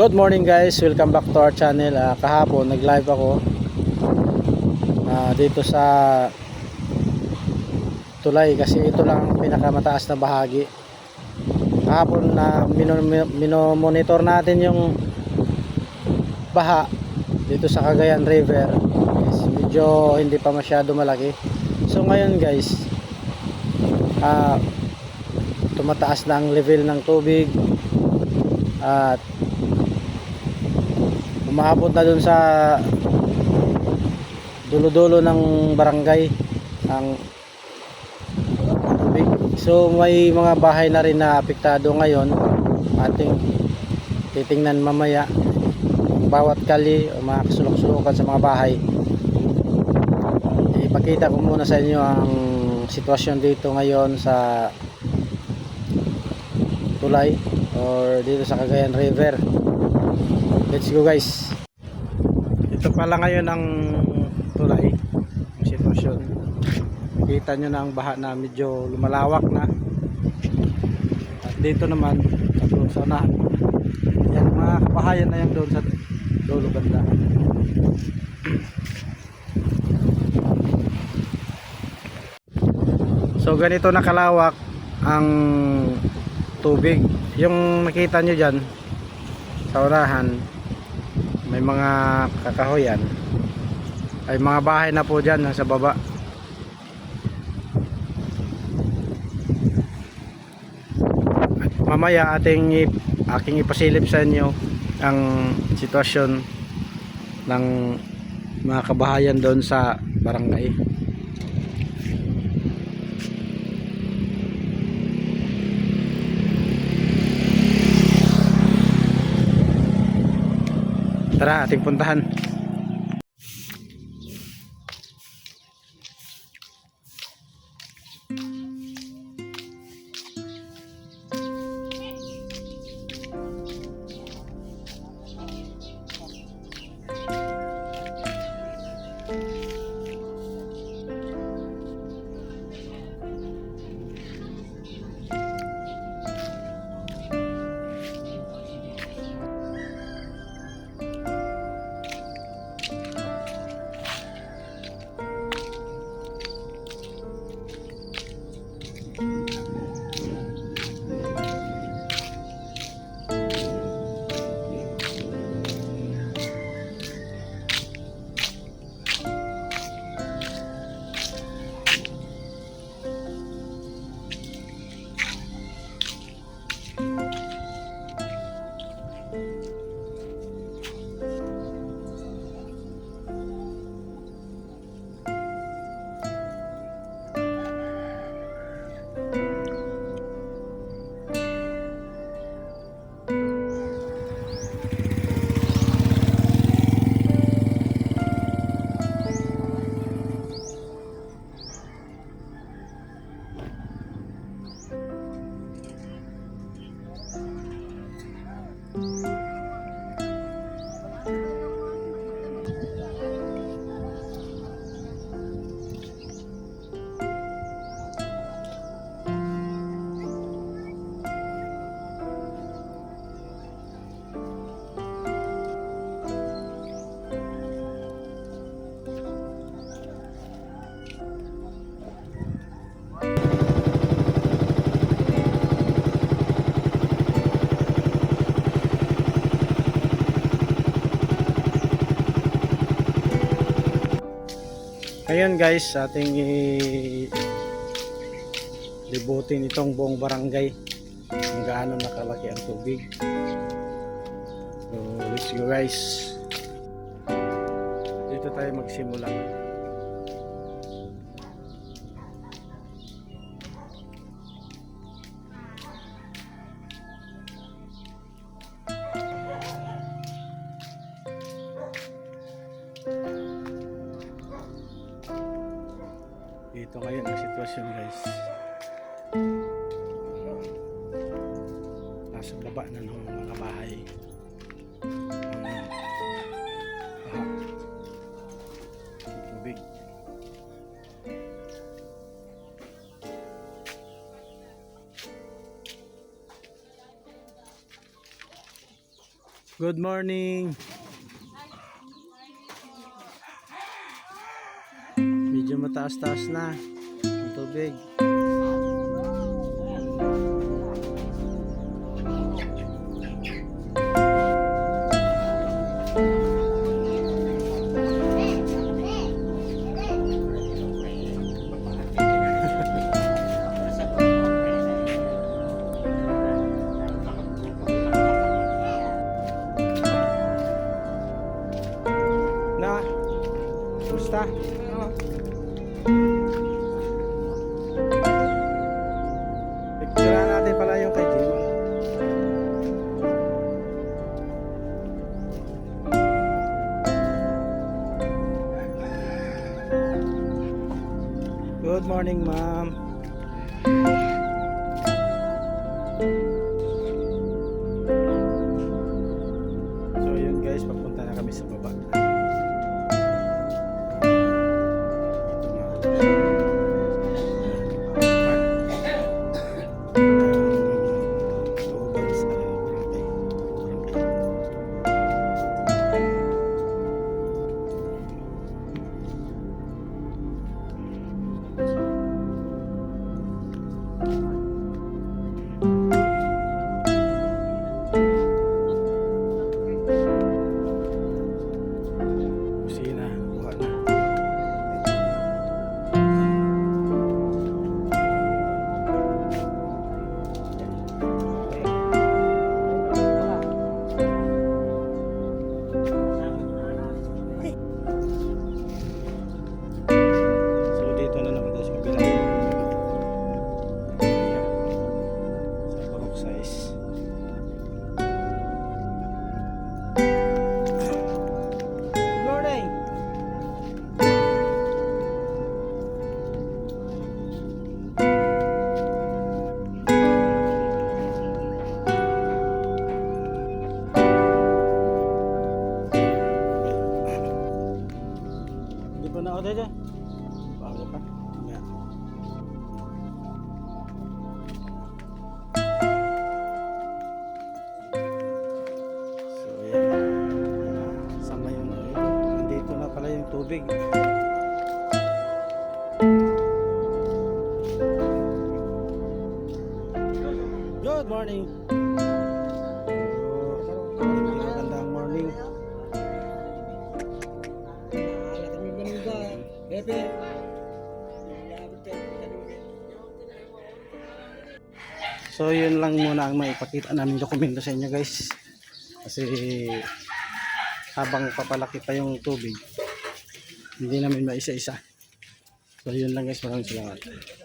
Good morning guys, welcome back to our channel. Ah, kahapon nag-live ako ah, dito sa tulay kasi ito lang ang pinakamataas na bahagi. Kahapon na mino- minomonitor natin yung baha dito sa Cagayan River. Is medyo hindi pa masyado malaki. So ngayon guys, ah tumataas na ang level ng tubig at umabot na dun sa dulo-dulo ng barangay ang tubig. So may mga bahay na rin na apektado ngayon. Ating titingnan mamaya bawat kali o mga kasulok-sulukan sa mga bahay. Ipakita ko muna sa inyo ang sitwasyon dito ngayon sa tulay or dito sa Cagayan River. Let's go guys. Ito pala ngayon ang tulay, ang sitwasyon. Kita nyo na ang baha na medyo lumalawak na. At dito naman, sa unahan. Yan, mga kabahayan na yan doon sa dulo banda. So ganito nakalawak ang tubig. Yung nakita nyo dyan sa unahan may mga kakahoyan ay mga bahay na po dyan sa baba. At mamaya ating aking ipasilip sa inyo ang sitwasyon ng mga kabahayan doon sa barangay. Tara, ating puntahan. Ngayon guys, ating i- libutin itong buong barangay kung gaano nakalaki ang tubig. So, let's go guys. Dito tayo magsimula. Dito ngayon ang sitwasyon guys. Nasa baba na ng mga bahay. Good morning. Medyo mataas-taas na ang tubig. Picture natin pala yung kay. Good morning, ma'am. 了。Good morning. So, magandang morning. So yun lang muna ang maipakita namin dokumento sa inyo guys. Kasi habang papalaki pa yung tubig, hindi namin maisa-isa. So yun lang guys, maraming salamat.